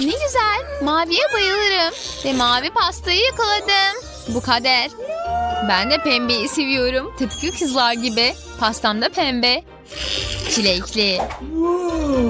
Ne güzel. Maviye bayılırım. Ve mavi pastayı yakaladım. Bu kader. Ben de pembeyi seviyorum. Tıpkı kızlar gibi. Pastam da pembe. Çilekli.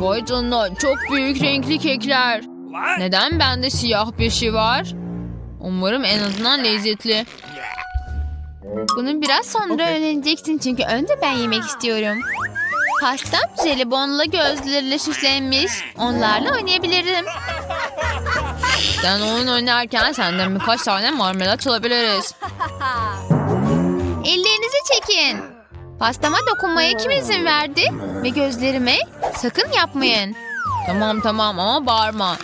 Vay canına çok büyük renkli kekler. Neden bende siyah bir şey var? Umarım en azından lezzetli. Bunu biraz sonra öğreneceksin çünkü önce ben yemek istiyorum. Pastam jelibonla gözlerle süslenmiş. Onlarla oynayabilirim. Sen oyun oynarken senden birkaç tane marmelat çalabiliriz. Ellerinizi çekin. Pastama dokunmaya kim izin verdi? Ve gözlerime sakın yapmayın. Tamam tamam ama bağırma.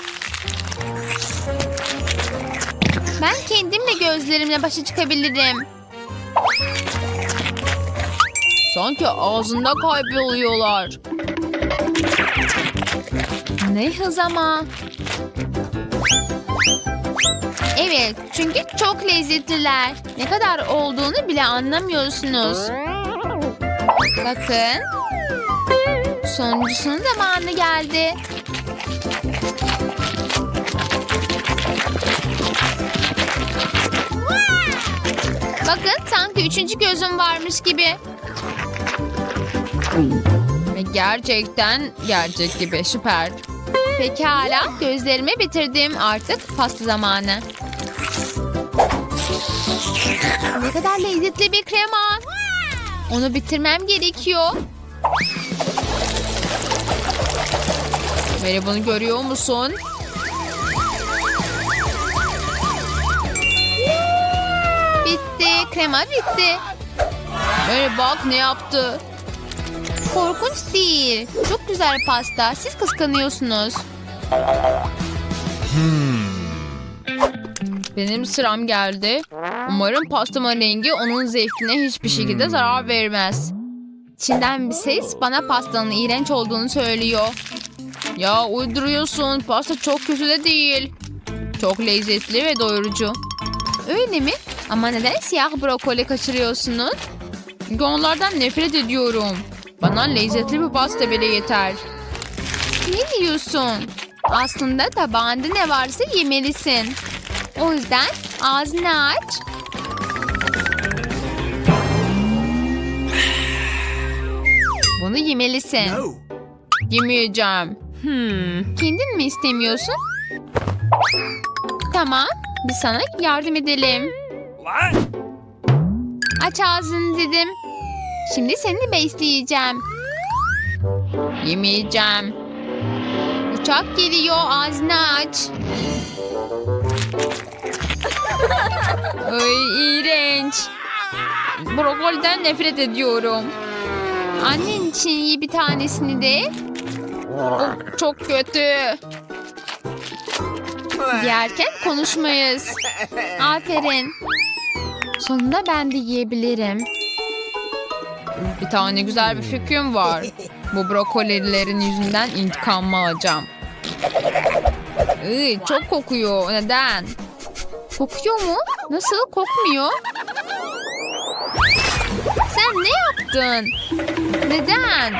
Ben kendimle gözlerimle başa çıkabilirim. Sanki ağzında kayboluyorlar. Ne hız ama. Evet, çünkü çok lezzetliler. Ne kadar olduğunu bile anlamıyorsunuz. Bakın. Sonuncusunun zamanı geldi. Bakın sanki üçüncü gözüm varmış gibi. Ve gerçekten gerçek gibi süper. Pekala gözlerimi bitirdim artık pasta zamanı. Ne kadar lezzetli bir krema. Onu bitirmem gerekiyor. Mary bunu görüyor musun? Bitti. Krema bitti. Mary bak ne yaptı. Korkunç değil. Çok güzel pasta. Siz kıskanıyorsunuz. Benim sıram geldi. Umarım pastamın rengi onun zevkine hiçbir şekilde zarar vermez. İçinden bir ses bana pastanın iğrenç olduğunu söylüyor. Ya uyduruyorsun. Pasta çok kötü de değil. Çok lezzetli ve doyurucu. Öyle mi? Ama neden siyah brokoli kaçırıyorsunuz? Çünkü onlardan nefret ediyorum. Bana lezzetli bir pasta bile yeter. Ne diyorsun? Aslında tabağında ne varsa yemelisin. O yüzden ağzını aç. Bunu yemelisin. No. Yemeyeceğim. Hmm. Kendin mi istemiyorsun? Tamam. Biz sana yardım edelim. What? Aç ağzını dedim. Şimdi seni besleyeceğim. Yemeyeceğim. Uçak geliyor ağzını aç. Ay iğrenç. Brokoliden nefret ediyorum. Annen için iyi bir tanesini de. O çok kötü. Yerken konuşmayız. Aferin. Sonunda ben de yiyebilirim. Bir tane güzel bir fikrim var. Bu brokolilerin yüzünden intikamımı alacağım. Iy, çok kokuyor. Neden? Kokuyor mu? Nasıl? Kokmuyor. Sen ne yaptın? Neden?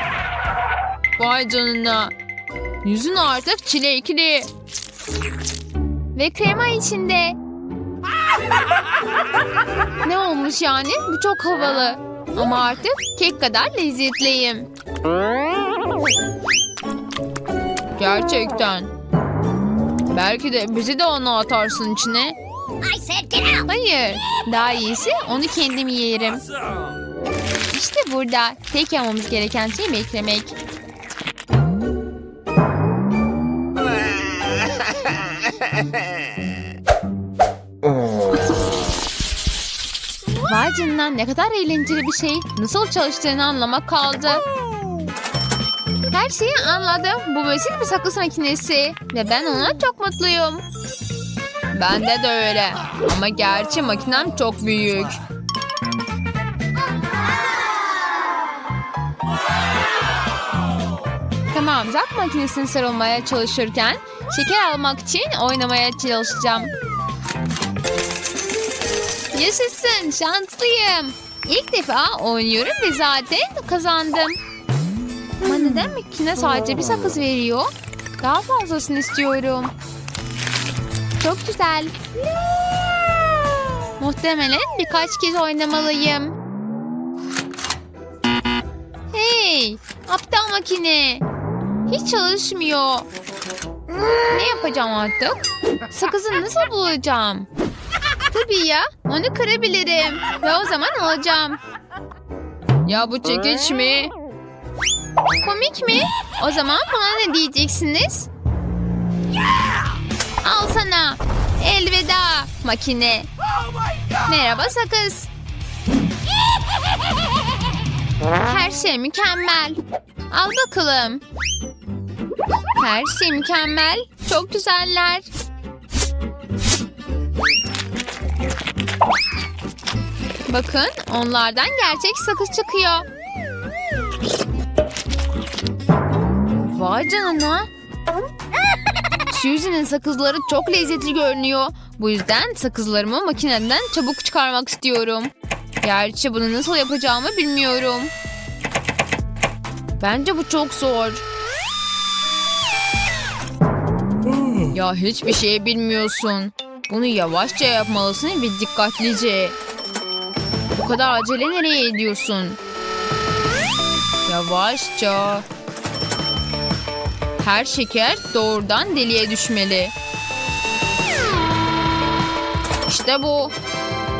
Vay canına. Yüzün artık çilekli. Ve krema içinde. Ne olmuş yani? Bu çok havalı. Ama artık kek kadar lezzetliyim. Gerçekten. Belki de bizi de onu atarsın içine. Hayır. Daha iyisi onu kendim yerim. İşte burada. Tek yapmamız gereken şey beklemek. Canına ne kadar eğlenceli bir şey. Nasıl çalıştığını anlamak kaldı. Her şeyi anladım. Bu basit bir sakız makinesi. Ve ben ona çok mutluyum. Bende de öyle. Ama gerçi makinem çok büyük. Tamam, zak makinesini sarılmaya çalışırken şeker almak için oynamaya çalışacağım. Yaşasın, şanslıyım. İlk defa oynuyorum ve zaten kazandım. Ama neden makine sadece bir sakız veriyor? Daha fazlasını istiyorum. Çok güzel. Muhtemelen birkaç kez oynamalıyım. Hey, aptal makine. Hiç çalışmıyor. Ne yapacağım artık? Sakızı nasıl bulacağım? Tabii ya, onu kırabilirim. Ve o zaman alacağım. Ya bu çekiç mi? Komik mi? O zaman bana ne diyeceksiniz? Al sana. Elveda makine. Merhaba sakız. Her şey mükemmel. Al bakalım. Her şey mükemmel. Çok güzeller. Bakın onlardan gerçek sakız çıkıyor. Vay canına. Suzy'nin sakızları çok lezzetli görünüyor. Bu yüzden sakızlarımı makineden çabuk çıkarmak istiyorum. Gerçi bunu nasıl yapacağımı bilmiyorum. Bence bu çok zor. Ya hiçbir şey bilmiyorsun. Bunu yavaşça yapmalısın ve dikkatlice. Bu kadar acele nereye ediyorsun? Yavaşça. Her şeker doğrudan deliğe düşmeli. İşte bu.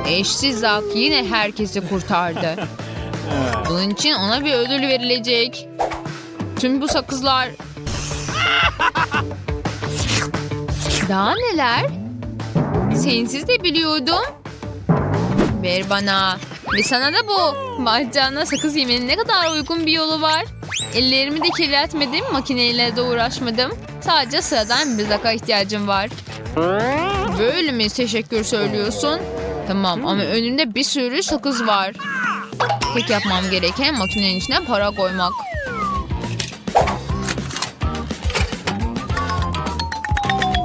Eşsiz Zak yine herkesi kurtardı. Bunun için ona bir ödül verilecek. Tüm bu sakızlar... Daha neler? Sensiz de biliyordum. Ver bana. Ve sana da bu. Bacağına sakız yemenin ne kadar uygun bir yolu var. Ellerimi de kirletmedim, makineyle de uğraşmadım. Sadece sıradan bir zaka ihtiyacım var. Böyle mi teşekkür söylüyorsun? Tamam ama önümde bir sürü sakız var. Tek yapmam gereken makinenin içine para koymak.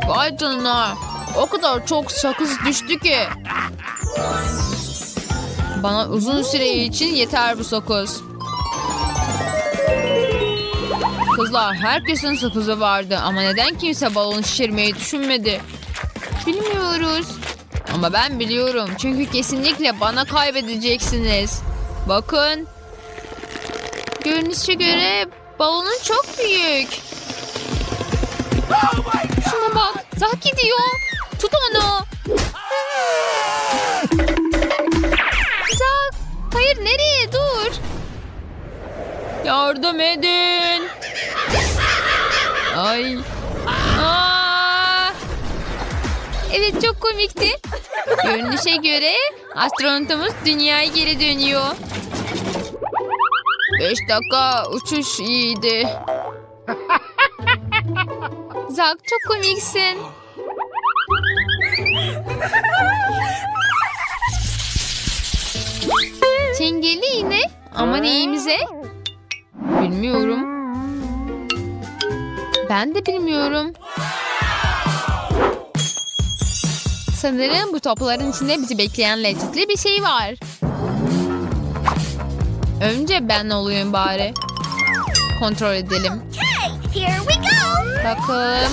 Vay canına. O kadar çok sakız düştü ki. Bana uzun süre için yeter bu sakız. Kızlar herkesin sakızı vardı ama neden kimse balon şişirmeyi düşünmedi? Bilmiyoruz. Ama ben biliyorum çünkü kesinlikle bana kaybedeceksiniz. Bakın. Görünüşe göre balonun çok büyük. Şuna bak. Zak gidiyor. Tut onu. Hayır nereye? Dur. Yardım edin. Ay. Aa! Evet çok komikti. Görünüşe göre astronotumuz dünyaya geri dönüyor. Beş dakika uçuş iyiydi. Zak çok komiksin. Çengeli iğne ama neyimize? Bilmiyorum. Ben de bilmiyorum. Sanırım bu topların içinde bizi bekleyen lezzetli bir şey var. Önce ben olayım bari. Kontrol edelim. Here we go! Bakalım.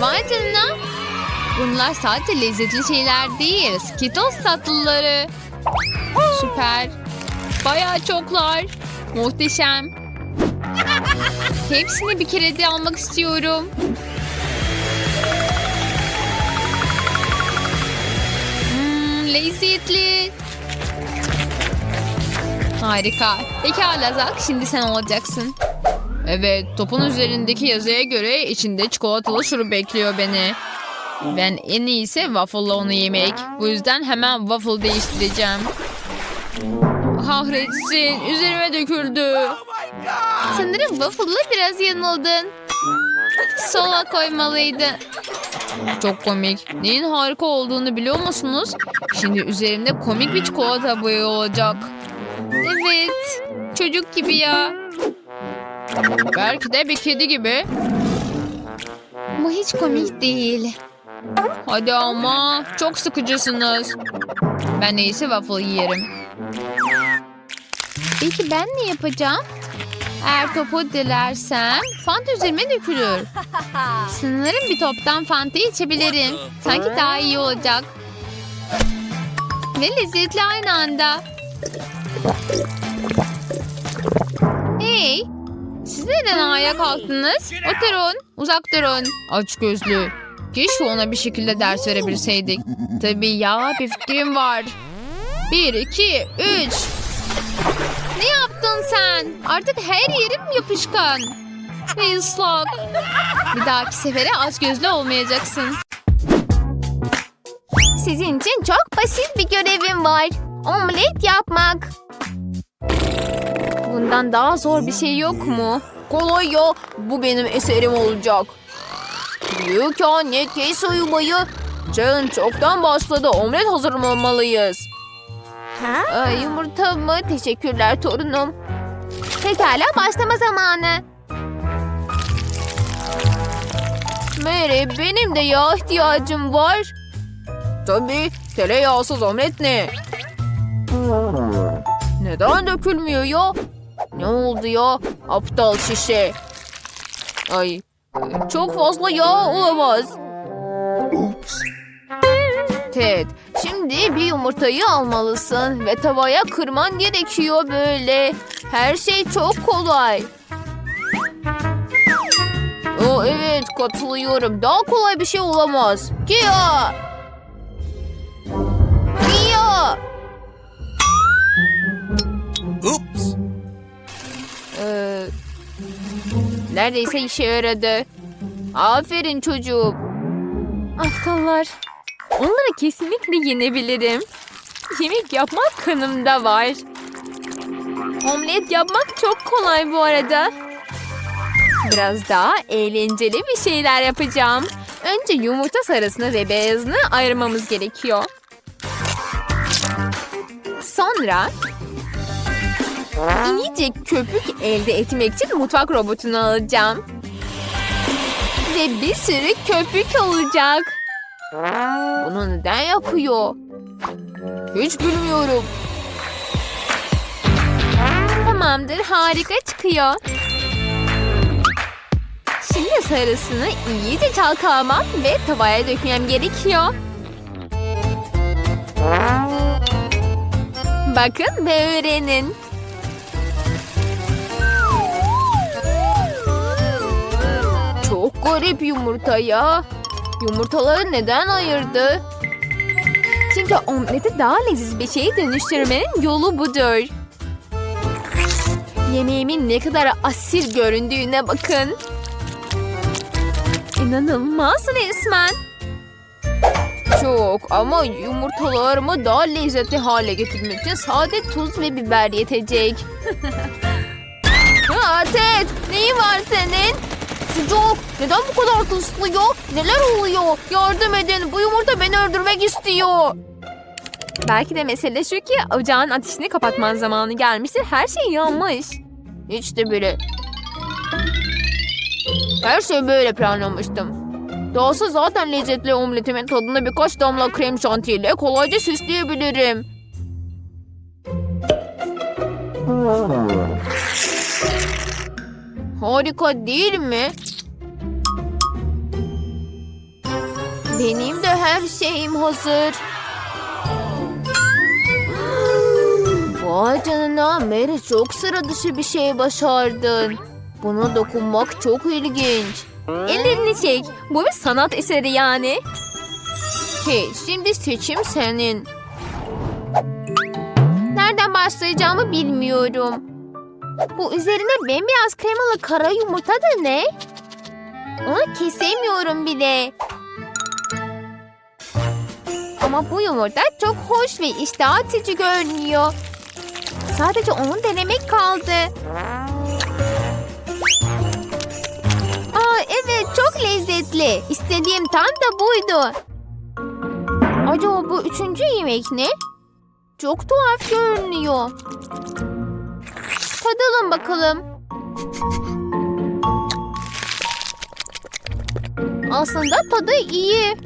Vay canına. Bunlar sadece lezzetli şeyler değil. Skittles tatlıları. Süper. Bayağı çoklar. Muhteşem. Hepsini bir kere de almak istiyorum. Hmm, lezzetli. Harika. Pekala Zak, şimdi sen olacaksın. Evet, topun üzerindeki yazıya göre içinde çikolatalı şurup bekliyor beni. Ben en iyisi waffle'la onu yemek. Bu yüzden hemen waffle değiştireceğim. Kahretsin, üzerime döküldü. Sanırım waffle'la biraz yanıldın. Sola koymalıydı. Çok komik. Neyin harika olduğunu biliyor musunuz? Şimdi üzerimde komik bir çikolata boyu olacak. Evet. Çocuk gibi ya. Belki de bir kedi gibi. Bu hiç komik değil. Hadi ama çok sıkıcısınız. Ben iyisi waffle yerim. Peki ben ne yapacağım? Eğer topu dilersem fanta üzerime dökülür. Sanırım bir toptan fanta içebilirim. Sanki daha iyi olacak. Ve lezzetli aynı anda. Hey! Siz neden ayağa kalktınız? Oturun, uzak durun. Aç gözlü. Keşke ona bir şekilde ders verebilseydik. Tabii ya, bir fikrim var. Bir, iki, üç. Ne yaptın sen? Artık her yerim yapışkan. Ve ıslak. Bir dahaki sefere aç gözlü olmayacaksın. Sizin için çok basit bir görevim var. Omlet yapmak. Bundan daha zor bir şey yok mu? Kolay ya. Bu benim eserim olacak. Büyük anne kes uyumayı. Çayın çoktan başladı. Omlet hazırlamalıyız. Ay, yumurta mı? Teşekkürler torunum. Pekala başlama zamanı. Mary benim de yağ ihtiyacım var. Tabii tereyağsız omlet ne? Neden dökülmüyor ya? Ne oldu ya? Aptal şişe. Ay çok fazla yağ olamaz. Ted şimdi bir yumurtayı almalısın ve tavaya kırman gerekiyor böyle. Her şey çok kolay. O evet katılıyorum. Daha kolay bir şey olamaz. Kia! Kia! Oops. Ee, neredeyse işe yaradı. Aferin çocuğum. Aptallar. Onları kesinlikle yenebilirim. Yemek yapmak kanımda var. Omlet yapmak çok kolay bu arada. Biraz daha eğlenceli bir şeyler yapacağım. Önce yumurta sarısını ve beyazını ayırmamız gerekiyor. Sonra iyice köpük elde etmek için mutfak robotunu alacağım. Ve bir sürü köpük olacak. Bunu neden yapıyor? Hiç bilmiyorum. Tamamdır harika çıkıyor. Şimdi sarısını iyice çalkalamam ve tavaya dökmem gerekiyor. Bakın ve öğrenin. Garip yumurta ya. Yumurtaları neden ayırdı? Çünkü omleti daha leziz bir şeye dönüştürmenin yolu budur. Yemeğimin ne kadar asil göründüğüne bakın. İnanılmaz resmen. Çok ama yumurtalarımı daha lezzetli hale getirmek için sade tuz ve biber yetecek. ha, Ted, neyin var? Sıcak, neden bu kadar ya? Neler oluyor? Yardım edin, bu yumurta beni öldürmek istiyor. Belki de mesele şu ki ocağın ateşini kapatman zamanı gelmiştir. Her şey yanmış. Hiç de bile. Her şey böyle planlamıştım. Dahası zaten lezzetli omletimin tadını birkaç damla krem şantiyle kolayca süsleyebilirim. Harika değil mi? Benim de her şeyim hazır. Vay canına Mary çok sıra dışı bir şey başardın. Buna dokunmak çok ilginç. Ellerini çek. Bu bir sanat eseri yani. Hey, şimdi seçim senin. Nereden başlayacağımı bilmiyorum. Bu üzerine bembeyaz kremalı kara yumurta da ne? Onu kesemiyorum bile. Ama bu yumurta çok hoş ve iştah açıcı görünüyor. Sadece onu denemek kaldı. Aa evet çok lezzetli. İstediğim tam da buydu. Acaba bu üçüncü yemek ne? Çok tuhaf görünüyor. Tadalım bakalım. Aslında tadı iyi.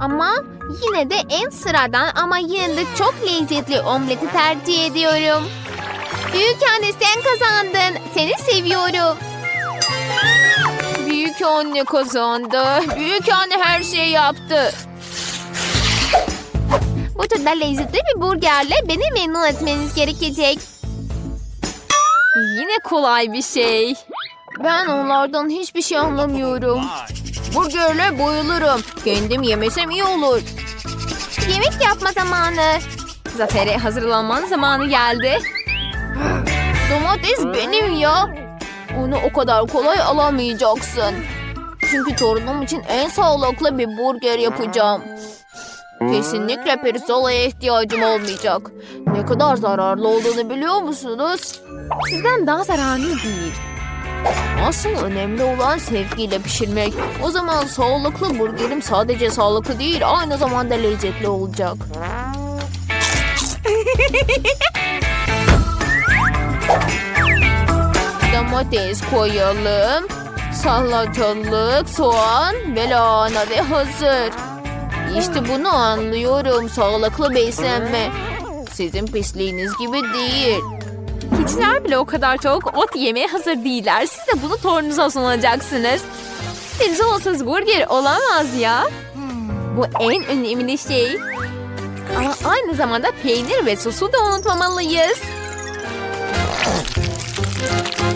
Ama yine de en sıradan ama yine de çok lezzetli omleti tercih ediyorum. Büyük anne sen kazandın. Seni seviyorum. Büyük anne kazandı. Büyük anne her şeyi yaptı. Bu turda lezzetli bir burgerle beni memnun etmeniz gerekecek. Yine kolay bir şey. Ben onlardan hiçbir şey anlamıyorum. Burgerle bayılırım. Kendim yemesem iyi olur. Yemek yapma zamanı. Zafer'e hazırlanman zamanı geldi. Domates benim ya. Onu o kadar kolay alamayacaksın. Çünkü torunum için en sağlıklı bir burger yapacağım. Kesinlikle pirzolaya ihtiyacım olmayacak. Ne kadar zararlı olduğunu biliyor musunuz? Sizden daha zararlı değil. Asıl önemli olan sevgiyle pişirmek. O zaman sağlıklı burgerim sadece sağlıklı değil, aynı zamanda lezzetli olacak. Domates koyalım. Salatalık, soğan ve lahana ve hazır. İşte bunu anlıyorum. Sağlıklı beslenme. Sizin pisliğiniz gibi değil. Keçiler bile o kadar çok ot yemeye hazır değiller. Siz de bunu torununuza sunacaksınız. Pirzolsuz burger olamaz ya. Bu en önemli şey. Ama aynı zamanda peynir ve sosu da unutmamalıyız.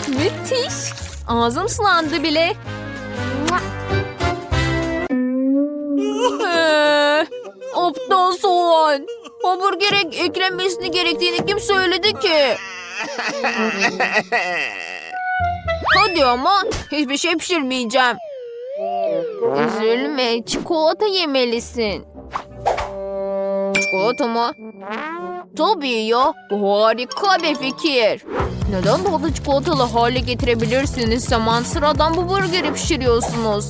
Müthiş. Ağzım sulandı bile. Aptal soğan. Hamburgere eklenmesini gerektiğini kim söyledi ki? Hadi ama hiçbir şey pişirmeyeceğim. Üzülme çikolata yemelisin. Çikolata mı? Tabii ya. Harika bir fikir. Neden tadı çikolatalı hale getirebilirsiniz zaman sıradan bu burgeri pişiriyorsunuz?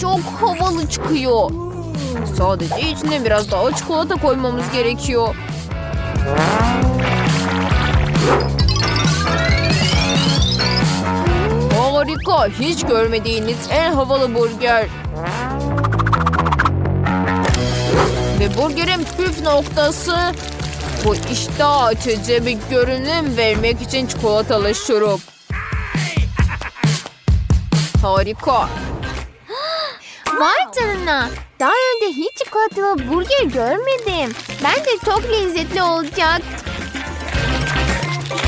Çok havalı çıkıyor. Sadece içine biraz daha çikolata koymamız gerekiyor. Harika. Hiç görmediğiniz en havalı burger. Ve burgerin püf noktası bu iştah açıcı bir görünüm vermek için çikolatalı şurup. Harika. Vay canına. Daha önce hiç çikolatalı burger görmedim. Bence çok lezzetli olacak.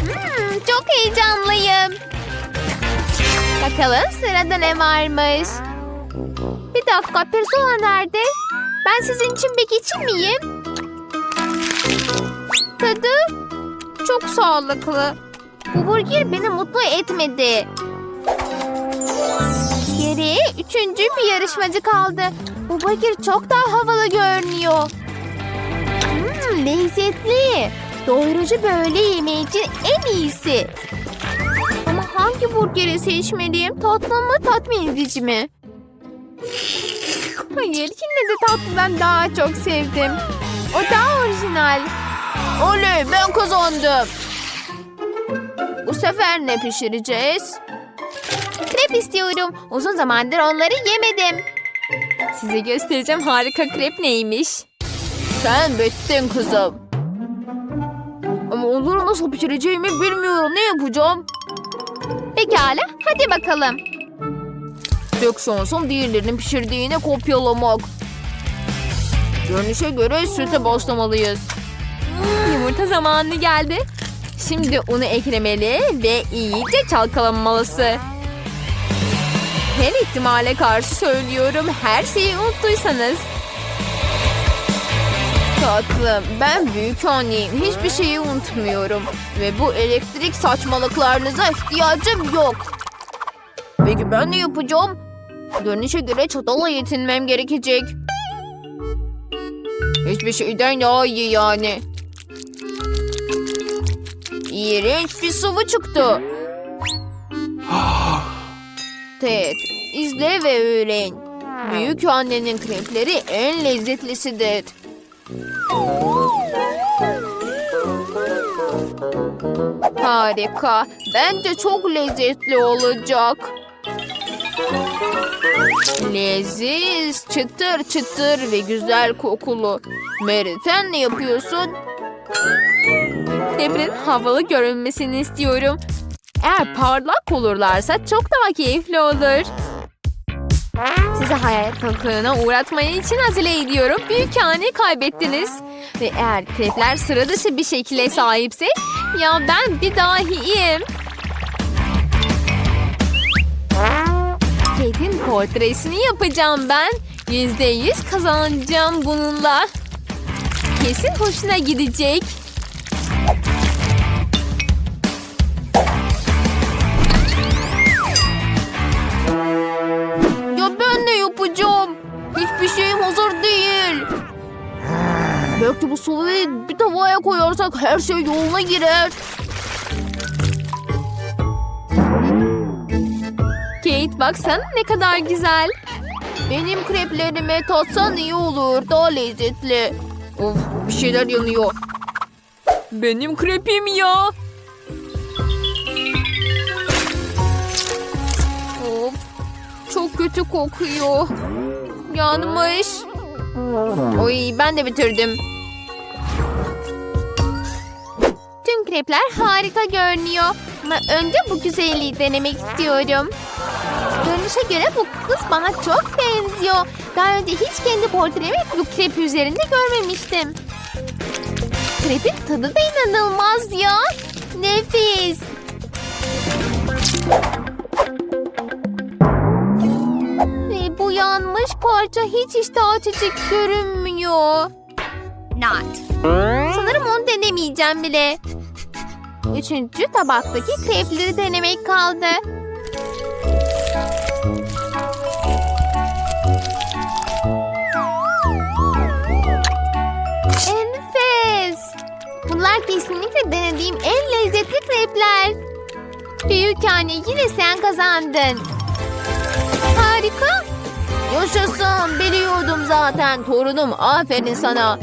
Hmm, çok heyecanlıyım. Bakalım sırada ne varmış. Bir dakika pirzola nerede? Ben sizin için bir geçirmeyeyim. Tadı çok sağlıklı. Bu burger beni mutlu etmedi. Geriye üçüncü bir yarışmacı kaldı. Bu burger çok daha havalı görünüyor. Hmm, lezzetli. Doyurucu böyle yemeği için en iyisi. Ama hangi burgeri seçmeliyim? Tatlı mı tatmin edici mi? Hayır yine de tatlıdan daha çok sevdim. O daha orijinal. Oley ben kazandım. Bu sefer ne pişireceğiz? Krep istiyorum. Uzun zamandır onları yemedim. Size göstereceğim harika krep neymiş. Sen bittin kızım. Ama onları nasıl pişireceğimi bilmiyorum. Ne yapacağım? Pekala hadi bakalım. Tek şansım diğerlerinin pişirdiğini kopyalamak. Görünüşe göre süte başlamalıyız. Yumurta zamanı geldi. Şimdi unu eklemeli ve iyice çalkalanmalısı. Her ihtimale karşı söylüyorum her şeyi unuttuysanız. Tatlım ben büyük anneyim. Hiçbir şeyi unutmuyorum. Ve bu elektrik saçmalıklarınıza ihtiyacım yok. Peki ben ne yapacağım? Görünüşe göre çatala yetinmem gerekecek. Hiçbir şeyden daha iyi yani. İğrenç bir sıvı çıktı. Ted, izle ve öğren. Büyük annenin krepleri en lezzetlisidir. Harika. Bence çok lezzetli olacak. Leziz, çıtır çıtır ve güzel kokulu. Mary ne yapıyorsun? Kreplerin havalı görünmesini istiyorum. Eğer parlak olurlarsa çok daha keyifli olur. Size hayal kırıklığına uğratmaya için acele ediyorum. Büyük hane kaybettiniz. Ve eğer krepler sıra dışı bir şekilde sahipse ya ben bir dahiyim. Kate'in portresini yapacağım ben. Yüzde yüz kazanacağım bununla. Kesin hoşuna gidecek. Belki bu sıvıyı bir tavaya koyarsak her şey yoluna girer. Kate baksana ne kadar güzel. Benim kreplerimi tatsan iyi olur. Daha lezzetli. Of bir şeyler yanıyor. Benim krepim ya. Of çok kötü kokuyor. Yanmış. Oy ben de bitirdim. Krepler harika görünüyor. Ama önce bu güzelliği denemek istiyorum. Görünüşe göre bu kız bana çok benziyor. Daha önce hiç kendi portremi bu krep üzerinde görmemiştim. Krepin tadı da inanılmaz ya. Nefis. Ve bu yanmış parça hiç iştah açıcı görünmüyor. Not. Sanırım onu denemeyeceğim bile. Üçüncü tabaktaki krepleri denemek kaldı. Enfes. Bunlar kesinlikle denediğim en lezzetli krepler. Büyük anne yine sen kazandın. Harika. Yaşasın biliyordum zaten torunum aferin sana.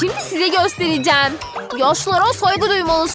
Şimdi size göstereceğim. Yaşlara saygı duymalısın.